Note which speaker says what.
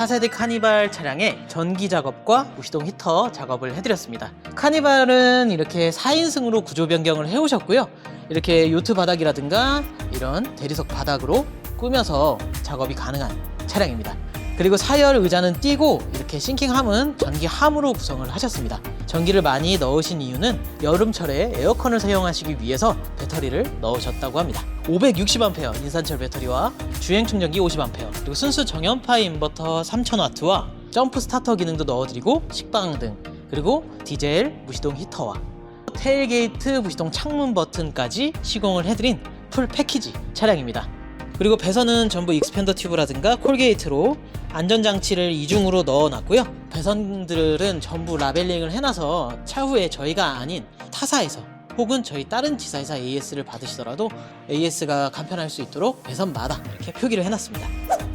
Speaker 1: 4세대 카니발 차량의 전기 작업과 무시동 히터 작업을 해드렸습니다. 카니발은 이렇게 4인승으로 구조 변경을 해오셨고요. 이렇게 요트 바닥이라든가 이런 대리석 바닥으로 꾸며서 작업이 가능한 차량입니다. 그리고 사열 의자는 띄고 이렇게 싱킹함은 전기 함으로 구성을 하셨습니다. 전기를 많이 넣으신 이유는 여름철에 에어컨을 사용하시기 위해서 배터리를 넣으셨다고 합니다. 560A 인산철 배터리와 주행 충전기 50A 그리고 순수 정연파 인버터 3000W와 점프 스타터 기능도 넣어드리고 식빵 등 그리고 디젤 무시동 히터와 테일게이트 무시동 창문 버튼까지 시공을 해드린 풀 패키지 차량입니다. 그리고 배선은 전부 익스펜더 튜브라든가 콜게이트로 안전장치를 이중으로 넣어놨고요. 배선들은 전부 라벨링을 해놔서 차후에 저희가 아닌 타사에서 혹은 저희 다른 지사에서 AS를 받으시더라도 AS가 간편할 수 있도록 배선마다 이렇게 표기를 해놨습니다.